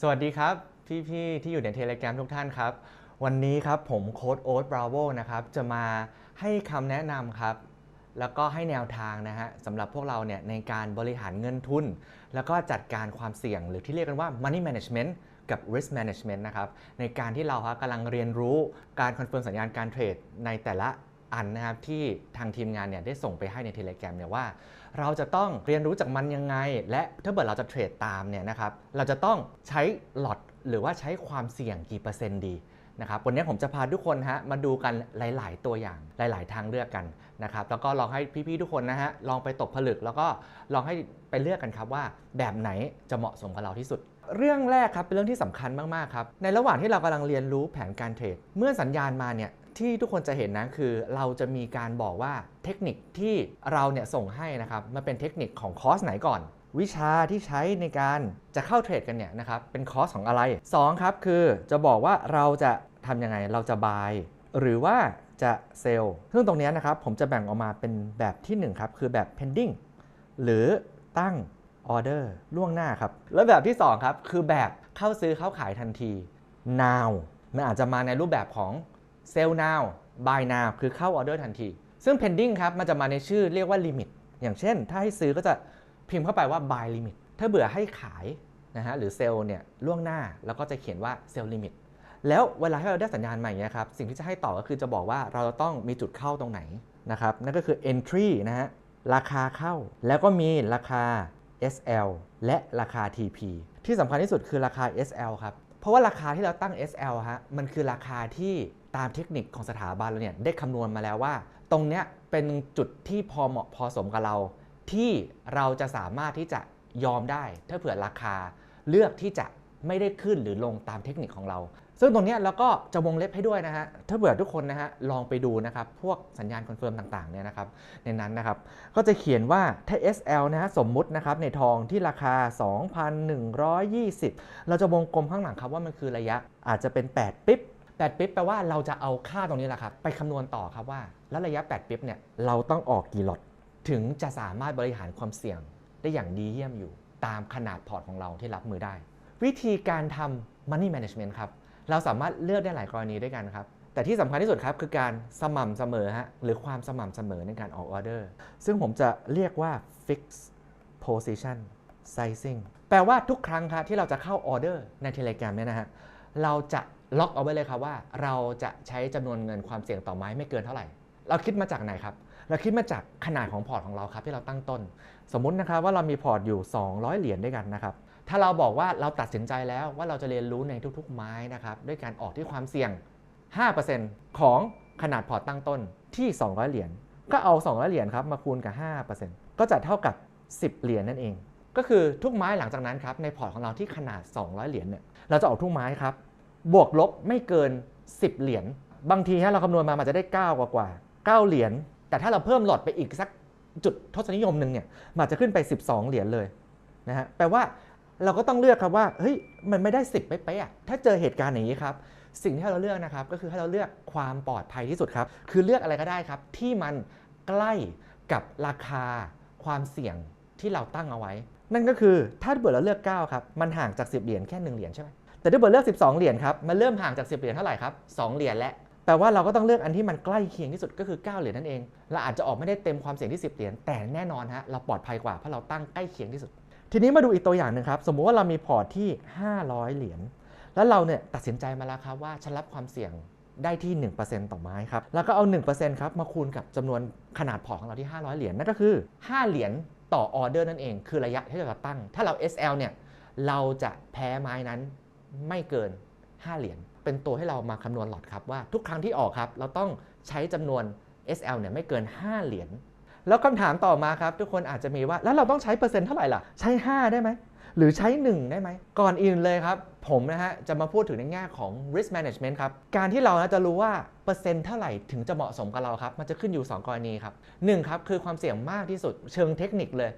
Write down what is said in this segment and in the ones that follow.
สวัสดีครับ พี่ๆที่อยู่ในเทเลกรมทุกท่านครับ วันนี้ครับผมโค้ดโอ๊ตบราโวนะครับจะมาให้คำแนะนำครับ แล้วก็ให้แนวทางนะฮะสำหรับพวกเราเนี่ยในการบริหารเงินทุน แล้วก็จัดการความเสี่ยงหรือที่เรียกกันว่า money management กับ risk management นะครับในการที่เราครับกำลังเรียนรู้การคอนเฟิร์มสัญญาณการเทรดในแต่ละ อันนะครับที่ทางทีมงานเนี่ยได้ส่งไปให้ในเทเล gram เนี่ยว่า เราจะต้องเรียนรู้จากมันยังไง และถ้าเกิดเราจะเทรดตามเนี่ยนะครับเราจะต้องใช้หลอตหรือว่าใช้ความเสี่ยงกี่เปอร์เซ็นต์ดีนะครับวันนี้ผมจะพาทุกคนฮะมาดูกันหลาย ๆ ตัวอย่างหลาย ๆ ทางเลือกกันนะครับแล้วก็ลองให้พี่ๆทุกคนนะฮะลองไปตกผลึก แล้วก็ลองให้ไปเลือกกันครับว่า แบบไหนจะเหมาะสมกับเราที่สุด เรื่องแรกครับเป็นเรื่องที่สำคัญมากๆครับในระหว่างที่เรากำลังเรียนรู้แผนการเทรด เมื่อสัญญาณมาเนี่ย ที่ทุกคนจะเห็นนะคือเราจะมีการบอกว่าเทคนิคที่เราเนี่ยส่งให้นะครับมันเป็นเทคนิคของคอร์สไหนก่อน วิชาที่ใช้ในการจะเข้าเทรดกันเนี่ยนะครับเป็นคอร์สของอะไร2ครับคือจะบอกว่าเราจะทำยังไงเราจะบายหรือว่าจะเซลล์ซึ่งตรงนี้นะครับผมจะแบ่งออกมาเป็นแบบที่1ครับคือแบบ pending หรือตั้งออเดอร์ล่วงหน้าครับ แล้วแบบที่ 2 ครับ คือแบบเข้าซื้อเข้าขายทันที now มันอาจจะมาในรูปแบบของ sell now buy now คือเข้าออเดอร์ทันที ซึ่ง pending ครับ มันจะมาในชื่อเรียกว่า limit อย่างเช่น ถ้าให้ซื้อก็จะพิมพ์เข้าไปว่า buy limit ถ้าเบื่อให้ขายนะฮะหรือ sell เนี่ยล่วงหน้าแล้วก็จะเขียนว่า sell limit แล้วเวลาที่เราได้สัญญาณมาอย่างเงี้ยครับ สิ่งที่จะให้ต่อก็คือจะบอกว่าเราจะต้องมีจุดเข้าตรงไหนนะครับ นั่นก็คือ entry นะฮะ ราคาเข้า แล้วก็มีราคา SL และราคา TP ที่สำคัญที่สุดคือราคา SL ครับ เพราะว่าราคาที่เราตั้ง SL ฮะ มันคือราคาที่ ตามเทคนิคของสถาบันเราเนี่ยได้คำนวณมาแล้วว่า ตรงเนี้ยเป็นจุดที่พอเหมาะพอสมกับเรา ที่เราจะสามารถที่จะยอมได้ ถ้าเผื่อราคาเลือกที่จะไม่ได้ขึ้นหรือลงตามเทคนิคของเรา ซึ่งตรงเนี้ยเราก็จะวงเล็บให้ด้วยนะฮะ ถ้าเบื่อทุกคนนะฮะ ลองไปดูนะครับ พวกสัญญาณคอนเฟิร์มต่างๆเนี่ยนะครับ ในนั้นนะครับ ก็จะเขียนว่าถ้า SL นะฮะ สมมุตินะครับ ในทองที่ราคา 2,120 เราจะวงกลมข้างหลังครับว่ามันคือระยะอาจจะเป็น 8 ปิ๊บ 8ปิ๊บแปลว่าเราจะเอาค่าตรงนี้แหละครับ ไปคำนวณต่อครับว่า แล้วระยะ 8ปิ๊บเนี่ยเราต้องออกกี่ลอตถึงจะสามารถบริหารความเสี่ยงได้อย่างดีเยี่ยมอยู่ ตามขนาดพอร์ตของเราที่รับมือได้ วิธีการทำ money management ครับ เราสามารถเลือกได้หลายกรณีด้วยกันครับ แต่ที่สำคัญที่สุดครับคือการสม่ำเสมอฮะหรือความสม่ำเสมอในการออกออเดอร์ ซึ่งผมจะเรียกว่า fix position sizing แปลว่าทุกครั้งครับที่เราจะเข้าออเดอร์ใน Telegram เนี่ยนะฮะเราจะ ล็อกเอาไว้เลยครับว่าเราจะใช้จำนวนเงินความเสี่ยงต่อไม้ไม่เกินเท่าไหร่ เราคิดมาจากไหนครับ เราคิดมาจากขนาดของพอร์ตของเราครับที่เราตั้งต้น สมมุตินะครับว่าเรามีพอร์ตอยู่ 200 เหรียญด้วยกันนะครับ ถ้าเราบอกว่าเราตัดสินใจแล้วว่าเราจะเรียนรู้ในทุกๆ ไม้นะครับด้วยการออกที่ความเสี่ยง 5%ของขนาดพอร์ตตั้งต้นที่ 200 เหรียญ ก็เอา 200 เหรียญครับมาคูณกับ 5%ก็จะเท่ากับ 10 เหรียญนั่นเอง ก็คือทุกไม้หลังจากนั้นครับในพอร์ตของเราที่ขนาด 200 เหรียญเนี่ย เราจะออกทุกไม้ครับ บวกลบไม่เกิน 10 เหรียญบางทีถ้าเราคำนวณมามันจะได้ 9 กว่ากว่า9เหรียญแต่ถ้าเราเพิ่มหลอดไปอีกสักจุดทศนิยมหนึ่งเนี่ยมันจะขึ้นไป 12 เหรียญเลยนะฮะแปลว่าเราก็ต้องเลือกครับว่าเฮ้ยมันไม่ได้ 10เป๊ะๆอะถ้าเจอเหตุการณ์อย่างนี้ครับ สิ่งที่เราเลือกนะครับ ก็คือให้เราเลือกความปลอดภัยที่สุดครับ คือเลือกอะไรก็ได้ครับ ที่มันใกล้กับราคาความเสี่ยงที่เราตั้งเอาไว้ นั่นก็คือถ้าเบิดเราเลือก 9 ครับ มันห่างจาก 10 เหรียญแค่ 1 เหรียญใช่ไหม แต่ถ้าเบิดเลือก 12 เหรียญครับ มันเริ่มห่างจาก 10 เหรียญเท่าไหร่ครับ 2 เหรียญและแปลว่าเราก็ต้องเลือกอันที่มันใกล้เคียงที่สุดก็คือ 9 เหรียญนั่นเอง เราอาจจะออกไม่ได้เต็มความเสี่ยงที่ 10 เหรียญ แต่แน่นอนฮะ เราปลอดภัยกว่าเพราะเราตั้งใกล้เคียงที่สุด ทีนี้มาดูอีกตัวอย่างหนึ่งครับ สมมุติว่าเรามีพอร์ตที่ 500 เหรียญ แล้วเราเนี่ยตัดสินใจมาแล้วครับว่าฉันรับความเสี่ยงได้ที่ 1%ต่อไม้ครับ แล้วก็เอา 1%ครับมาคูณกับจำนวนขนาดพอร์ตของเราที่ 500 เหรียญ นั่นก็คือ 5 เหรียญต่อออเดอร์นั่นเอง คือระยะที่เราตั้ง ถ้าเรา SL เนี่ย เราจะแพ้ไม้นั้น ไม่เกิน 5 เหรียญเป็นตัวให้เรามาคำนวณหลอดครับว่าทุกครั้งที่ออกครับ เราต้องใช้จำนวน SL เนี่ยไม่เกิน 5 เหรียญแล้วคำถามต่อมาครับ ทุกคนอาจจะมีว่าแล้วเราต้องใช้เปอร์เซ็นต์เท่าไหร่ล่ะ ใช้ 5 ได้ไหม หรือใช้ 1 ได้ไหม ก่อนอื่นเลยครับ ผมนะฮะ จะมาพูดถึงในแง่ของ risk management ครับ การที่เรานะจะรู้ว่าเปอร์เซ็นต์เท่าไหร่ถึงจะเหมาะสมกับเราครับ มันจะขึ้นอยู่ 2 กรณีครับหนึ่งครับคือความเสี่ยงมากที่สุดเชิงเทคนิคเลย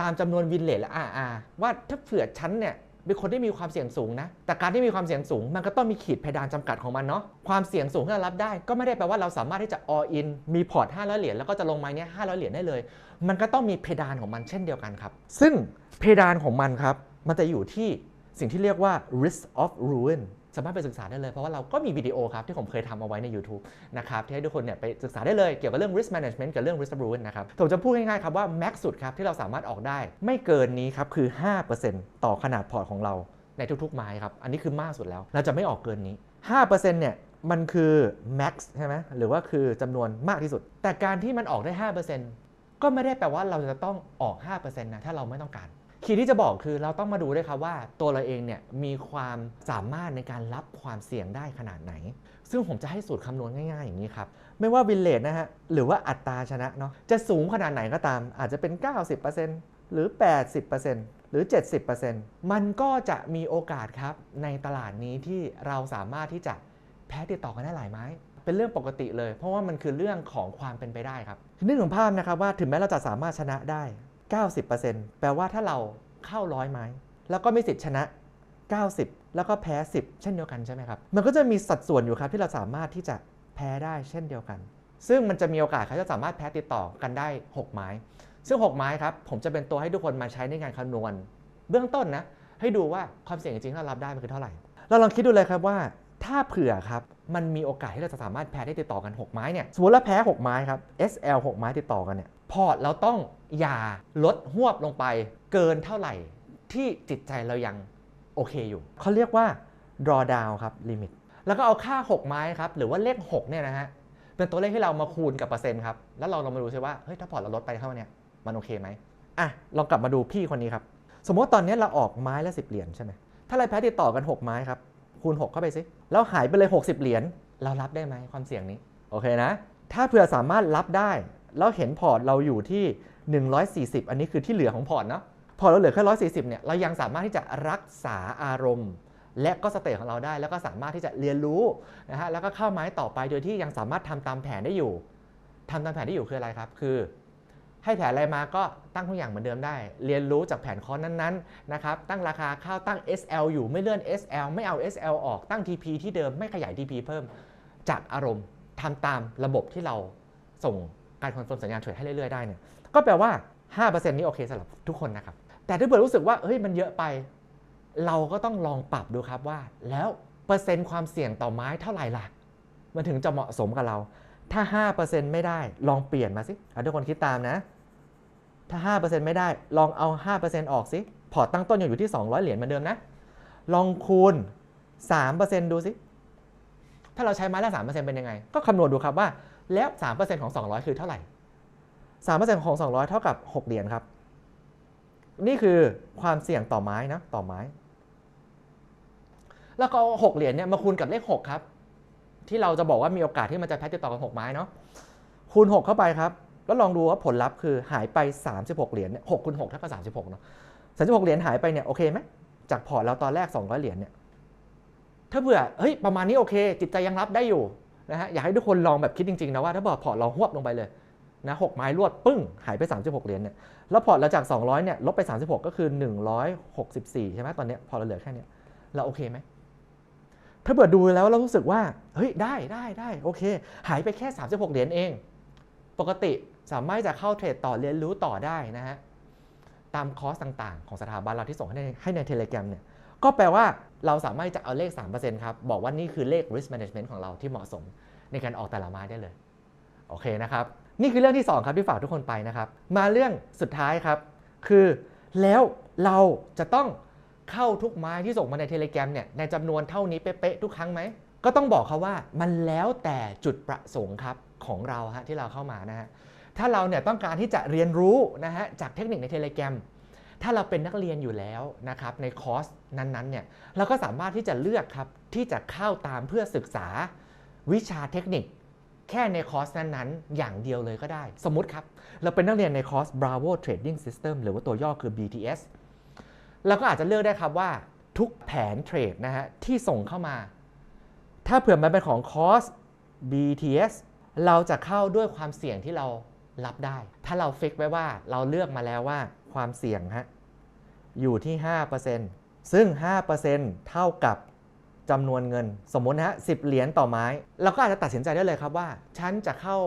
ตามจำนวนวินเลทและ RR ว่าถ้าเผื่อชั้นเนี่ย เป็นคนที่มีความเสี่ยงสูงนะ แต่การที่มีความเสี่ยงสูง มันก็ต้องมีขีดเพดานจำกัดของมันเนาะ ความเสี่ยงสูงที่เรารับได้ ก็ไม่ได้แปลว่าเราสามารถที่จะ all in มีพอร์ต500เหรียญแล้วก็จะลงมาเนี้ย500เหรียญได้เลย มันก็ต้องมีเพดานของมันเช่นเดียวกันครับ ซึ่งเพดานของมันครับ มันจะอยู่ที่สิ่งที่เรียกว่า risk of ruin สามารถไปศึกษาได้เลย เพราะว่าเราก็มีวิดีโอครับที่ผมเคยทำเอาไว้ใน YouTube นะครับที่ให้ทุกคนเนี่ยไปศึกษาได้เลยเกี่ยวกับเรื่อง risk management กับเรื่อง risk of ruin นะครับผมจะพูดง่ายๆครับว่า max สุดครับที่เราสามารถออกได้ ไม่เกินนี้ครับคือ 5%ต่อขนาดพอร์ตของเราในทุกๆไม้ครับ อันนี้คือมากสุดแล้ว เราจะไม่ออกเกินนี้ 5%เนี่ยมันคือ max ใช่ไหมหรือว่าคือจำนวนมากที่สุด แต่การที่มันออกได้ 5%ก็ไม่ได้แปลว่าเราจะต้องออก 5%นะ ถ้าเราไม่ต้องการ คีย์ที่จะบอกคือเราต้องมาดูด้วยครับว่าตัวเราเองเนี่ยมีความสามารถในการรับความเสี่ยงได้ขนาดไหน ซึ่งผมจะให้สูตรคำนวณง่ายๆอย่างนี้ครับ ไม่ว่าวินเลทนะฮะหรือว่าอัตราชนะเนาะจะสูงขนาดไหนก็ตาม อาจจะเป็น 90%หรือ 80%หรือ 70%มันก็จะมีโอกาสครับในตลาดนี้ที่เราสามารถที่จะแพ้ติดต่อกันได้หลายไม้เป็นเรื่องปกติเลย เพราะว่ามันคือเรื่องของความเป็นไปได้ครับนึกถึงภาพนะครับว่าถึงแม้เราจะสามารถชนะได้ 90%แปลว่าถ้าเราเข้าร้อยไม้ แล้วก็มีสิทธิ์ชนะ 90 แล้วก็แพ้ 10 เช่นเดียวกันใช่ไหมครับ มันก็จะมีสัดส่วนอยู่ครับที่เราสามารถที่จะแพ้ได้เช่นเดียวกัน ซึ่งมันจะมีโอกาสครับจะสามารถแพ้ติดต่อกันได้ 6 ไม้ ซึ่ง 6 ไม้ครับผมจะเป็นตัวให้ทุกคนมาใช้ในการคำนวณ เบื้องต้นนะให้ดูว่าความเสี่ยงจริงที่เรารับได้มันคือเท่าไหร่ เราลองคิดดูเลยครับว่า ถ้าเผื่อครับ มันมีโอกาสที่เราจะสามารถแพ้ได้ติดต่อกัน 6 ไม้เนี่ยสมมติเราแพ้ 6 ไม้ครับ SL 6 ไม้ติดต่อกันเนี่ยพอร์ตเราต้องอย่าลดหวบลงไปเกินเท่าไหร่ที่จิตใจเรายังโอเคอยู่ เขาเรียกว่า drawdown ครับ limit แล้วก็เอาค่า 6 ไม้ครับหรือว่าเลข6เนี่ยนะฮะเป็นตัวเลขที่เรามาคูณกับเปอร์เซ็นต์ครับแล้วเราลองมาดูซิว่าเฮ้ยถ้าพอร์ตเราลดไปเท่านี้มันโอเคไหมอะลองกลับมาดูพี่คนนี้ครับสมมติตอนนี้เราออกไม้ละ 10 เหรียญใช่ไหมถ้าเราแพ้ติดต่อกัน 6 ไม้ครับ คูณ 6 เข้าไปสิ แล้วหายไปเลย 60 เหรียญเรารับได้ไหมความเสี่ยงนี้ โอเคนะ ถ้าเผื่อสามารถรับได้ แล้วเห็นพอร์ตเราอยู่ที่ 140 อันนี้คือที่เหลือของพอร์ตเนาะพอร์ตเราเหลือแค่ 140 เนี่ย เรายังสามารถที่จะรักษาอารมณ์ และก็สเตทของเราได้ แล้วก็สามารถที่จะเรียนรู้นะฮะ แล้วก็เข้าไม้ต่อไป โดยที่ยังสามารถทำตามแผนได้อยู่ทำตามแผนได้อยู่คืออะไรครับ คือ ให้แผนอะไรมาก็ตั้งทุกอย่างเหมือนเดิมได้ เรียนรู้จากแผนคอร์สนั้นๆนะครับตั้งราคาเข้าตั้ง SL อยู่ไม่เลื่อน SL ไม่เอา SL ออกตั้ง TP ที่เดิมไม่ขยาย TP เพิ่มจากอารมณ์ทำตามระบบที่เราส่งการคอนเฟิร์มสัญญาณเทรดให้เรื่อย ๆ ได้เนี่ยก็แปลว่า 5%นี้โอเคสำหรับทุกคนนะครับแต่ถ้าเกิดรู้สึกว่าเฮ้ยมันเยอะไป เราก็ต้องลองปรับดูครับว่า แล้วเปอร์เซ็นต์ความเสี่ยงต่อไม้เท่าไหร่ล่ะ มันถึงจะเหมาะสมกับเรา ถ้า 5%ไม่ได้ลองเปลี่ยนมาสิทุกคนคิดตามนะ ถ้า 5%ไม่ได้ ลองเอา 5%ออกสิ พอร์ตตั้งต้นยังอยู่ที่ 200 เหรียญเหมือนเดิมนะ ลองคูณ 3%ดูสิ ถ้าเราใช้ไม้ละ 3%เป็นยังไง ก็คำนวณดูครับว่า แล้ว 3%ของ 200 คือเท่าไหร่ 3%ของ 200 เท่ากับ 6 เหรียญครับ นี่คือความเสี่ยงต่อไม้นะ ต่อไม้ แล้วก็6เหรียญเนี่ยมาคูณกับเลข 6 ครับ ที่เราจะบอกว่ามีโอกาสที่มันจะแพ้ติดต่อกัน6ไม้เนาะ คูณ 6 เข้าไปครับ แล้วลองดูว่าผลลัพธ์คือหายไป 36 เหรียญเนี่ย6คูณ6เท่ากับ36เนาะ36เหรียญหายไปเนี่ยโอเคไหมจากพอร์ตเราตอนแรก 200 เหรียญเนี่ยถ้าเผื่อเฮ้ยประมาณนี้โอเค จิตใจยังรับได้อยู่นะฮะอยากให้ทุกคนลองแบบคิดจริงๆนะว่าถ้าบอกพอร์ตเราหวบลงไปเลยนะหกไม้รวดปึ้งหายไป 36 เหรียญเนี่ยแล้วพอร์ตเราจาก 200เนี่ยลบไป 36 ก็คือ 164 ใช่ไหมตอนเนี้ยพอเราเหลือแค่เนี้ยเราโอเคไหมถ้าเผื่อดูแล้วเรารู้สึกว่าเฮ้ยได้ได้ได้โอเค หายไปแค่ 36 เหรียญเอง ปกติ สามารถจะเข้าเทรดต่อเรียนรู้ต่อได้นะฮะตามคอร์สต่างๆ ของสถาบันเราที่ส่งให้ในให้ในเทเล gram เนี่ยก็แปลว่าเราสามารถจะเอาเลข 3%ครับ บอกว่านี่คือเลข risk management ของเราที่เหมาะสมในการออกแต่ละไม้ได้เลย โอเคนะครับ นี่คือเรื่องที่ 2 ครับที่ฝากทุกคนไปนะครับ มาเรื่องสุดท้ายครับ คือแล้วเราจะต้องเข้าทุกไม้ที่ส่งมาในเทเล gram เนี่ยในจำนวนเท่านี้เป๊ะๆทุกครั้งไหม ก็ต้องบอกเขาว่ามันแล้วแต่จุดประสงค์ครับของเราฮะที่เราเข้ามานะฮะ ถ้าเราเนี่ยต้องการที่จะเรียนรู้นะฮะจากเทคนิคในเทเล gram ถ้าเราเป็นนักเรียนอยู่แล้วนะครับในคอร์สนั้นๆเนี่ยเราก็สามารถที่จะเลือกครับที่จะเข้าตามเพื่อศึกษาวิชาเทคนิค แค่ในคอร์สนั้นๆ อย่างเดียวเลยก็ได้ สมมติครับเราเป็นนักเรียนในคอร์ส Bravo Trading System หรือว่าตัวย่อคือ BTS เราก็อาจจะเลือกได้ครับว่าทุกแผนเทรดนะฮะที่ส่งเข้ามา ถ้าเผื่อมันเป็นของคอร์ส BTS เราจะเข้าด้วยความเสี่ยงที่เรา รับได้ ถ้าเราฟิกไว้ว่าเราเลือกมาแล้วว่าความเสี่ยงฮะอยู่ที่ 5%ซึ่ง 5%เท่ากับจำนวนเงิน สมมตินะฮะ10เหรียญต่อไม้ เราก็อาจจะตัดสินใจได้เลยครับว่า ฉันจะเข้า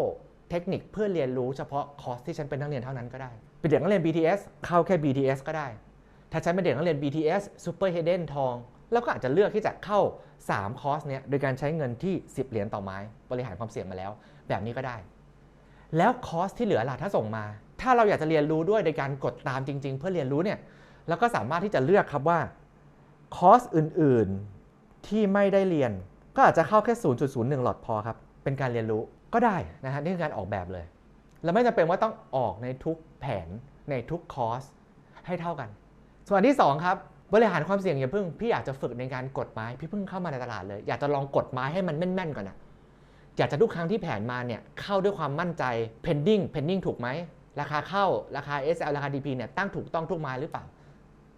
เทคนิคเพื่อเรียนรู้เฉพาะคอร์สที่ฉันเป็นนักเรียนเท่านั้นก็ได้ เป็นเด็กนักเรียน BTS เข้าแค่ BTS ก็ได้ ถ้าฉันเป็นเด็กนักเรียน BTS Super Hidden ทองเราก็อาจจะเลือกที่จะเข้า 3 คอร์สเนี้ยโดยการใช้เงินที่ 10 เหรียญต่อไม้ บริหารความเสี่ยงมาแล้ว แบบนี้ก็ได้ แล้วคอสที่เหลือล่ะถ้าส่งมา ถ้าเราอยากจะเรียนรู้ด้วยในการกดตามจริง ๆ เพื่อเรียนรู้เนี่ยเราก็สามารถที่จะเลือกครับว่าคอสอื่นๆที่ไม่ได้เรียน ก็อาจจะเข้าแค่ 0.01 หลอดพอครับ เป็นการเรียนรู้ก็ได้นะฮะนี่คือการออกแบบเลยเราไม่จำเป็นว่าต้องออกในทุกแผนในทุกคอร์สให้เท่ากัน ส่วนอันที่ 2 ครับบริหารความเสี่ยงอย่าเพิ่ง พี่อยากจะฝึกในการกดไม้ พี่เพิ่งเข้ามาในตลาดเลย อยากจะลองกดไม้ให้มันแม่นๆก่อนนะ อยากจะทุกครั้งที่แผนมาเนี่ยเข้าด้วยความมั่นใจ pending pending ถูกไหม ราคาเข้าราคา SL ราคา DP เนี่ยตั้งถูกต้องทุกไม้หรือเปล่า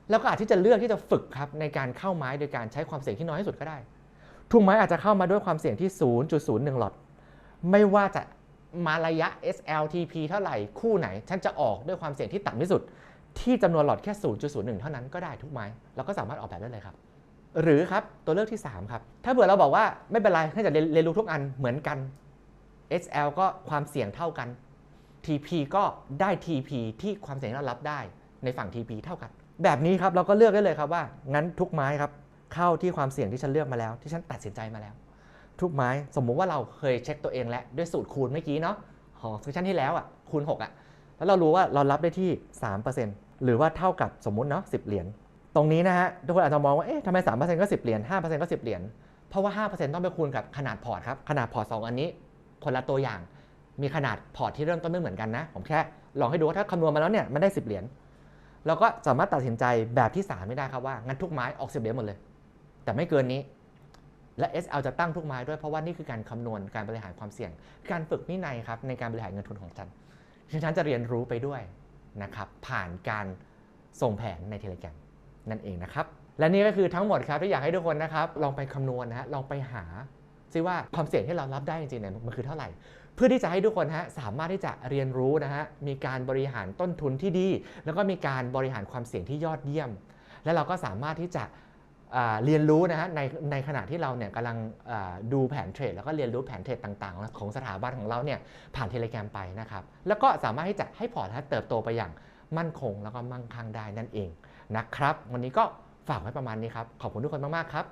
แล้วก็อาจที่จะเลือกที่จะฝึกครับในการเข้าไม้โดยการใช้ความเสี่ยงที่น้อยที่สุดก็ได้ ทุกไม้อาจจะเข้ามาด้วยความเสี่ยงที่ 0.01 หลอด ไม่ว่าจะมาระยะ SLTP เท่าไหร่คู่ไหน ฉันจะออกด้วยความเสี่ยงที่ต่ำที่สุด ที่จำนวนหลอดแค่ 0.01 เท่านั้นก็ได้ทุกไม้เราก็สามารถออกแบบได้เลยครับ หรือครับตัวเลือกที่ 3 ครับ ถ้าเผื่อเราบอกว่าไม่เป็นไรแค่จะเรียนเรียนรู้ทุกอันเหมือนกัน SL ก็ความเสี่ยงเท่ากัน TP ก็ได้ TP ที่ความเสี่ยงที่เรารับได้ในฝั่ง TP เท่ากัน แบบนี้ครับเราก็เลือกได้เลยครับว่า งั้นทุกไม้ครับเข้าที่ความเสี่ยงที่ฉันเลือกมาแล้ว ที่ฉันตัดสินใจมาแล้ว ทุกไม้สมมุติว่าเราเคยเช็คตัวเองแล้วด้วยสูตรคูณเมื่อกี้เนาะของเซสชันที่แล้วอะคูณ 6 อะ แล้วเรารู้ว่าเรารับได้ที่ 3%หรือว่าเท่ากับสมมุติเนาะ10 เหรียญ ตรงนี้นะฮะทุกคนอาจจะมองว่าเอ๊ะทำไม3%ก็10เหรียญ5%ก็10เหรียญเพราะว่า5%ต้องไปคูณกับขนาดพอร์ตครับขนาดพอร์ต2อันนี้ คนละตัวอย่าง มีขนาดพอร์ตที่เริ่มต้นไม่เหมือนกันนะ ผมแค่ลองให้ดูว่าถ้าคำนวณมาแล้วเนี่ยมันได้10เหรียญเราก็สามารถตัดสินใจแบบที่3ไม่ได้ครับว่างั้นทุกไม้ออก10เหรียญหมดเลย แต่ไม่เกินนี้และ SL จะตั้งทุกไม้ด้วยเพราะว่านี่คือการคำนวณการบริหารความเสี่ยง การฝึกวินัยครับในการบริหารเงินทุนของฉันฉันจะเรียนรู้ไปด้วยนะครับผ่านการส่งแผนในเทเลแกรม นั่นเองนะครับ และนี่ก็คือทั้งหมดครับที่อยากให้ทุกคนนะครับ ลองไปคำนวณนะฮะลองไปหาซิว่าความเสี่ยงที่เรารับได้จริงๆเนี่ยมันคือเท่าไหร่ เพื่อที่จะให้ทุกคนฮะสามารถที่จะเรียนรู้นะฮะมีการบริหารต้นทุนที่ดี แล้วก็มีการบริหารความเสี่ยงที่ยอดเยี่ยม และเราก็สามารถที่จะเรียนรู้นะฮะในในขณะที่เราเนี่ยกำลังดูแผนเทรดแล้วก็เรียนรู้แผนเทรดต่างๆ ของสถาบันของเราเนี่ยผ่านเทเลแกรมไปนะครับแล้วก็สามารถที่จะให้พอร์ตนะฮะเติบโตไปอย่างมั่นคงแล้วก็มั่งคั่งได้นั่นเอง นะครับ วันนี้ก็ฝากไว้ประมาณนี้ครับ ขอบคุณทุกคนมาก ๆ ครับ